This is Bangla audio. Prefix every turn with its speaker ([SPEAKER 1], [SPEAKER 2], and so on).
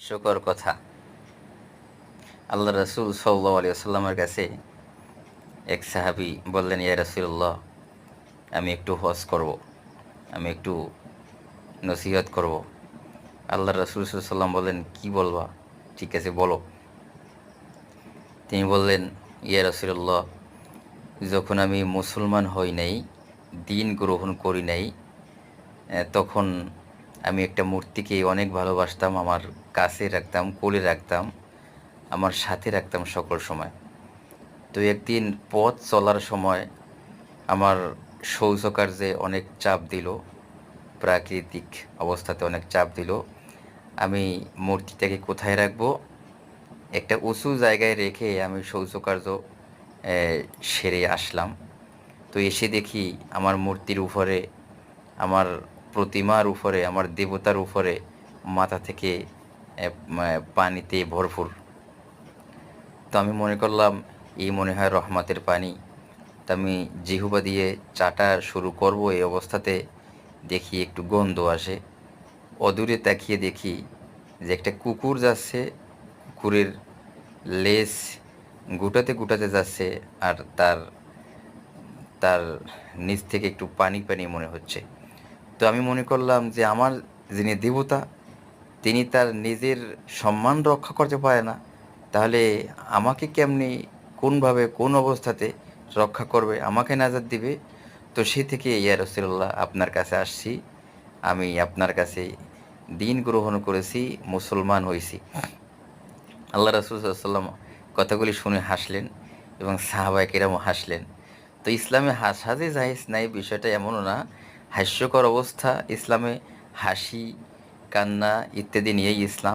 [SPEAKER 1] হাস্যকর কথা। আল্লাহ রসুল সাল্লাহ আলী আসাল্লামের কাছে এক সাহাবি বললেন, ইয়া রসুল্লাহ আমি একটু হজ করব, আমি একটু নসিহত করব। আল্লাহ রসুল সাল্লাম বললেন, কি বলবা? ঠিক আছে, বলো। তিনি বললেন, ইয়া রসুল্লাহ যখন আমি মুসলমান হই নাই, দিন গ্রহণ করি নাই তখন আমি একটা মূর্তিকে অনেক ভালোবাসতাম, আমার কাছে রাখতাম, কোলে রাখতাম, আমার সাথে রাখতাম সকল সময়। তো একদিন পথ চলার সময় আমার শৌচকার্যে অনেক চাপ দিল, প্রাকৃতিক অবস্থাতে অনেক চাপ দিল। আমি মূর্তিটাকে কোথায় রাখব? একটা উঁচু জায়গায় রেখে আমি শৌচকার্য সেরে আসলাম। তো এসে দেখি আমার মূর্তির উপরে আমার প্রতিমার উপরে, আমার দেবতার উপরে মাথা থেকে পানিতে ভরপুর। তো আমি মনে করলাম, এই মনে হয় রহমতের পানি। তো আমি জিহুবা দিয়ে চাটা শুরু করব এই অবস্থাতে, দেখি একটু গন্ধ আসে। অদূরে তাকিয়ে দেখি যে একটা কুকুর যাচ্ছে, কুকুরের লেস গুটাতে গুটাতে যাচ্ছে আর তার তার নিচ থেকে একটু পানি পানি মনে হচ্ছে। তো আমি মনে করলাম যে আমার যিনি দেবতা, তিনি তার নিজের সম্মান রক্ষা করতে পারে না। তাহলে আমাকে কেমনি, কোনভাবে, কোন অবস্থাতে রক্ষা করবে? আমাকে নাজার দিবে? তো সে থেকে, ইয়া রসুল্লাহ আপনার কাছে আসছি। আমি আপনার কাছে দিন গ্রহণ করেছি, মুসলমান হয়েছি। আল্লাহ রসুল্লাম কথাগুলি শুনে হাসলেন এবং সাহাবাইকেরামও হাসলেন। তো ইসলামে হাসা যে জাহিজ নাই, বিষয়টা এমনও না হাস্যকর অবস্থা ইসলামে হাসি কান্না ইত্যাদি নিয়েই ইসলাম